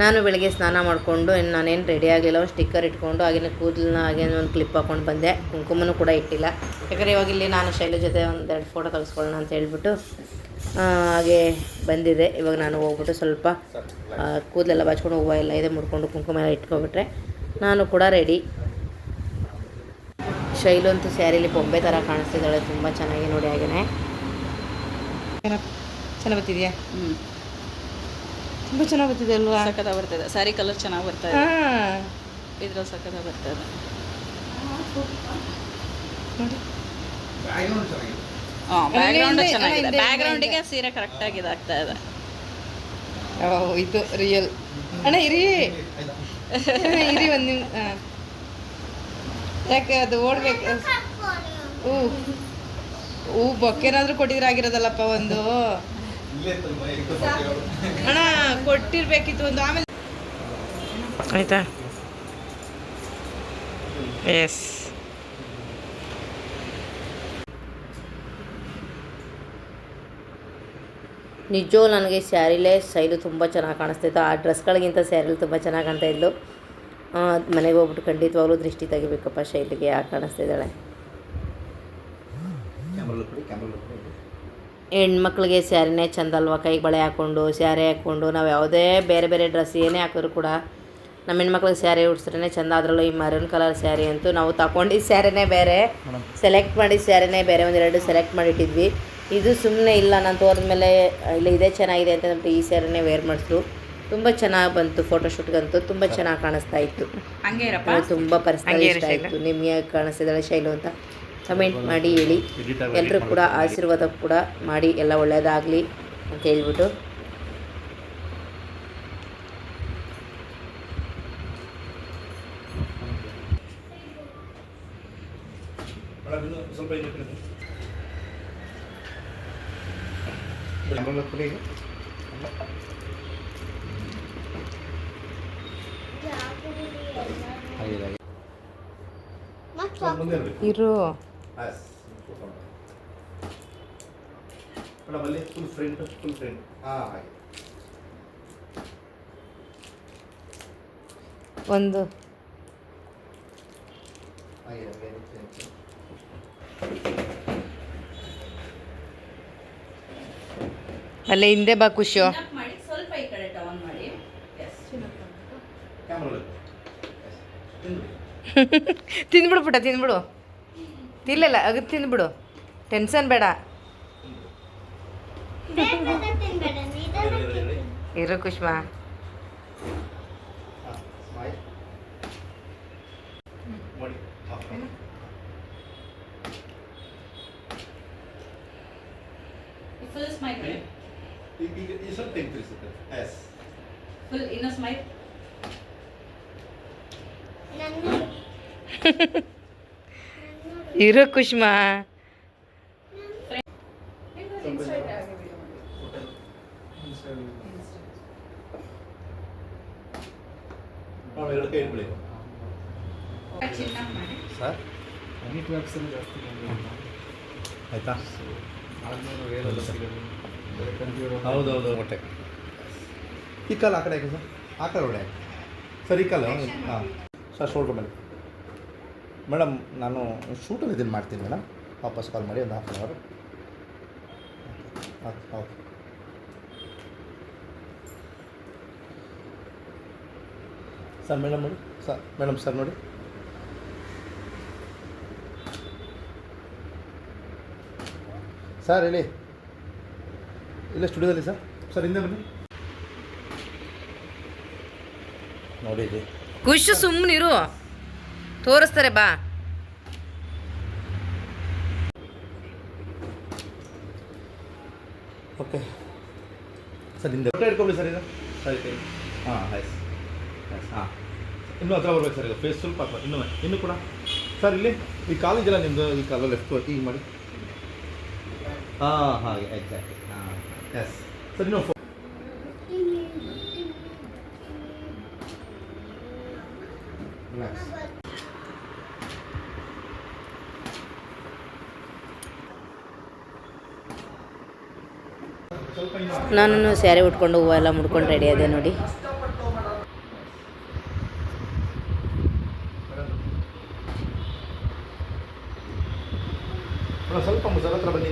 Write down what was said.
ನಾನು ಬೆಳಗ್ಗೆ ಸ್ನಾನ ಮಾಡಿಕೊಂಡು, ಇನ್ನು ನಾನೇನು ರೆಡಿ ಆಗಲಿಲ್ಲ, ಒಂದು ಸ್ಟಿಕ್ಕರ್ ಇಟ್ಕೊಂಡು, ಹಾಗೇನೆ ಕೂದಲನ್ನ ಹಾಗೇನೆ ಒಂದು ಕ್ಲಿಪ್ ಹಾಕೊಂಡು ಬಂದೆ. ಕುಂಕುಮನೂ ಕೂಡ ಇಟ್ಟಿಲ್ಲ. ಯಾಕಂದರೆ ಇವಾಗ ಇಲ್ಲಿ ನಾನು ಶೈಲ ಜೊತೆ ಒಂದೆರಡು ಫೋಟೋ ತೆಗೆಸ್ಕೊಳ್ಳೋಣ ಅಂತ ಹೇಳ್ಬಿಟ್ಟು ಹಾಗೆ ಬಂದಿದೆ. ಇವಾಗ ನಾನು ಹೋಗ್ಬಿಟ್ಟು ಸ್ವಲ್ಪ ಕೂದಲೆಲ್ಲ ಬಾಚ್ಕೊಂಡು ಹೂವು ಎಲ್ಲ ಇದೆ ಮುಡ್ಕೊಂಡು ಕುಂಕುಮ ಎಲ್ಲ ಇಟ್ಕೊಬಿಟ್ರೆ ನಾನು ಕೂಡ ರೆಡಿ ಶೈಲು ಅಂತೂ ಸ್ಯಾರಿಲಿ ಬೊಂಬೆ ಥರ ಕಾಣಿಸ್ತಿದ್ದಾಳೆ. ತುಂಬ ಚೆನ್ನಾಗಿ ನೋಡಿ, ಹಾಗೇನೆ. ಚೆನ್ನಾಗಿ ಬರ್ತಿದೆಯಾ? ಹ್ಞೂ ತುಂಬ ಚೆನ್ನಾಗಿ ಬರ್ತಿದೆ ಅಲ್ವಾ? ಸಖತ ಬರ್ತದೆ. ಸ್ಯಾರಿ ಕಲರ್ ಚೆನ್ನಾಗಿ ಬರ್ತದೆ ಇದೆ. ಹಾಂ. ಇದ್ರಲ್ಲಿ ಸಖತ ಬರ್ತದೆ ಇದೆ. ನೋಡಿ. ಹಾಂ ಬ್ಯಾಕ್ಗ್ರೌಂಡ್ ಚೆನ್ನಾಗಿದೆ. ಬ್ಯಾಕ್ಗ್ರೌಂಡಿಗೆ ಸೀರೆ ಕರೆಕ್ಟಾಗಿ ಇದಾಗ್ತಾ ಇದೆ. ಓ ಇದು ರಿಯಲ್ ಅಣ್ಣ ಇರಿ. ಇರಿ ಒಂದು ನಿಮ್ ಹಾಂ. ಯಾಕೆ ಅದು ಓಡ್ಬೇಕು? ಹೂ ಹೂ ಬೊಕ್ಕೆನಾದ್ರೂ ಕೊಟ್ಟಿದ್ರೆ ಆಗಿರೋದಲ್ಲಪ್ಪ ಒಂದು. ಅಣ್ಣ ಕೊಟ್ಟಿರ್ಬೇಕಿತ್ತು ಒಂದು ಆಮೇಲೆ ಆಯ್ತಾ? ಎಸ್ ನಿಜವೂ ನನಗೆ ಸ್ಯಾರಿಲೇ ಶೈಲಿ ತುಂಬ ಚೆನ್ನಾಗಿ ಕಾಣಿಸ್ತಿತ್ತು. ಆ ಡ್ರೆಸ್ಗಳಿಗಿಂತ ಸ್ಯಾರಿಲಿ ತುಂಬ ಚೆನ್ನಾಗಿ ಕಾಣ್ತಾ ಇದ್ಲು. ಆ, ಮನೆಗೆ ಹೋಗ್ಬಿಟ್ಟು ಖಂಡಿತವಾಗ್ಲೂ ದೃಷ್ಟಿ ತೆಗಿಬೇಕಪ್ಪ ಶೈಲಿಗೆ ಯಾಕೆ ಕಾಣಿಸ್ತಿದ್ದಾಳೆ ಹೆಣ್ಮಕ್ಳಿಗೆ ಸ್ಯಾರಿನೇ ಚೆಂದಲ್ವ? ಅಲ್ವಾ ಕೈಗೆ ಬಳೆ ಹಾಕ್ಕೊಂಡು ಸ್ಯಾರಿ ಹಾಕ್ಕೊಂಡು ನಾವು ಯಾವುದೇ ಬೇರೆ ಬೇರೆ ಡ್ರೆಸ್ ಏನೇ ಹಾಕಿದ್ರು ಕೂಡ ನಮ್ಮ ಹೆಣ್ಮಕ್ಳಿಗೆ ಸ್ಯಾರಿ ಉಡ್ಸ್ರೇ ಚಂದ. ಅದರಲ್ಲೂ ಈ ಮರೂನ್ ಕಲರ್ ಸ್ಯಾರಿ ಅಂತೂ ನಾವು ತಗೊಂಡಿದ್ದ ಸ್ಯಾರಿನೇ ಬೇರೆ. ಸೆಲೆಕ್ಟ್ ಮಾಡಿದ ಸ್ಯಾರಿನೇ ಬೇರೆ. ಒಂದೆರಡು ಸೆಲೆಕ್ಟ್ ಮಾಡಿಟ್ಟಿದ್ವಿ. ಇದು ಸುಮ್ಮನೆ ಇಲ್ಲ. ನಾನು ತೋರಿದ್ಮೇಲೆ ಇಲ್ಲ ಇದೇ ಚೆನ್ನಾಗಿದೆ ಅಂತ ಅಂದ್ಬಿಟ್ಟು ಈ ಸ್ಯಾರಿನೇ ವೇರ್ ಮಾಡಿದ್ರು ತುಂಬ ಚೆನ್ನಾಗಿ ಬಂತು ಫೋಟೋಶೂಟ್ಗಂತೂ ತುಂಬ ಚೆನ್ನಾಗಿ ಕಾಣಿಸ್ತಾ ಇತ್ತು. ತುಂಬ ಪರಿಸ್ಥಿತಿ ಇಷ್ಟ ಆಯಿತು. ನಿಮಗೆ ಕಾಣಿಸ್ತಿದ್ದಾಳೆ ಶೈಲು ಅಂತ. ಕಮೆಂಟ್ ಮಾಡಿ ಹೇಳಿ ಎಲ್ಲರೂ ಕೂಡ ಆಶೀರ್ವಾದ ಕೂಡ ಮಾಡಿ ಎಲ್ಲ ಒಳ್ಳೆಯದಾಗಲಿ ಅಂತ ಹೇಳ್ಬಿಟ್ಟು. ಇರು ಆಯ್ತು. ಮೇಡಮ್ ಅಲ್ಲಿ ಫುಲ್ ಫ್ರಂಟ್ ಫುಲ್ ಫ್ರಂಟ್ ಹಾಂ ಹಾಗೆ ಒಂದು ಹಾಗೆ ಹಾಗೆ ಹಾಗೆ. ಅಲ್ಲೇ ಹಿಂದೆ ಬಾ ಖುಷಿಯೋ ಮಾಡಿ ಸ್ವಲ್ಪ ಈ ಕಡೆ ಟರ್ನ್ ಮಾಡಿ ಎಸ್ ಕ್ಯಾಮ್ರಾ ತಿಂದು ತಿಂದ್ಬಿಡು ಪುಟ್ಟ ತಿಂದ್ಬಿಡು ತಿನ್ನಲ್ಲ ಅಗದು ತಿಂದ್ಬಿಡು ಟೆನ್ಷನ್ ಬೇಡ. ಇರು ಕುಷ್ಮಾ. ಫುಲ್ ಸ್ಮೈಲ್ ಈ ಸ್ವಲ್ಪ ಎಸ್ ಫುಲ್ ಇನ್ನೂ ಸ್ಮೈಲ್ ಇರು ಕುಷ್ಮಾ. ಹೌದೌದು. ಹೊಟ್ಟೆ. ಈ ಕಾಲು ಆ ಕಡೆ ಸರ್. ಆ ಕಡೆ ಒಳ್ಳೆ ಸರ್, ಈ ಕಾಲು ಹಾಂ ಸರ್ ಶೋಲ್ಡ್ರ್ ಮೇಲೆ. ಮೇಡಮ್, ನಾನು ಶೂಟಲ್ಲಿ ಇದನ್ನು ಮಾಡ್ತೀನಿ ಮೇಡಮ್. ವಾಪಸ್ ಕಾಲ್ ಮಾಡಿ ಒಂದು ಹಾಫ್ ಆನ್ ಅವರು ಓಕೆ ಓಕೆ. ಸರ್, ಮೇಡಮ್ ನೋಡಿ, ಸರ್, ಮೇಡಮ್ ಸರ್ ನೋಡಿ. ಸರ್, ಹೇಳಿ. ಇಲ್ಲ ಸ್ಟುಡಿಯೋದಲ್ಲಿ ಸರ್. ಸರ್, ಹಿಂದೆ ಬನ್ನಿ. ನೋಡಿ ಖುಷ್ ಸುಮ್ಮನಿರು ತೋರಿಸ್ತಾರೆ ಬಾ. ಓಕೆ. ಸರ್ ನಿಮ್ದು ಫೋಟೋ ಇಟ್ಕೊಳ್ಳಿ ಸರ್ ಇದು. ಸರಿ ಸರಿ. ಹಾಂ ಆಯ್ತು ಹಾಂ. ಇನ್ನೂ ಹತ್ರ ಬರ್ಬೇಕು ಸರ್ ಇದು ಫೇಸ್ ಸ್ವಲ್ಪ ಹತ್ರ ಇನ್ನೂ ಇನ್ನೂ ಕೂಡ. ಸರ್ ಇಲ್ಲಿ ಈ ಕಾಲೇಜೆಲ್ಲ ನಿಮ್ಮದು ಈ ಕಾಲ ಲೆಫ್ಟ್ ಈಗ ಮಾಡಿ. ಹಾಂ ಹಾಗೆ ಎಕ್ಸಾಕ್ಟ್ಲಿ ಹಾಂ ಎಸ್ ಸರ್ ಇನ್ನೂ ನಾನು ಸ್ಯಾರಿ ಉಟ್ಕೊಂಡು ಹೂವು ಎಲ್ಲ ಮುಡ್ಕೊಂಡು ರೆಡಿ ಅದೇ ನೋಡಿ. ಸ್ವಲ್ಪ ಮುಜಲ್ ಹತ್ರ ಬನ್ನಿ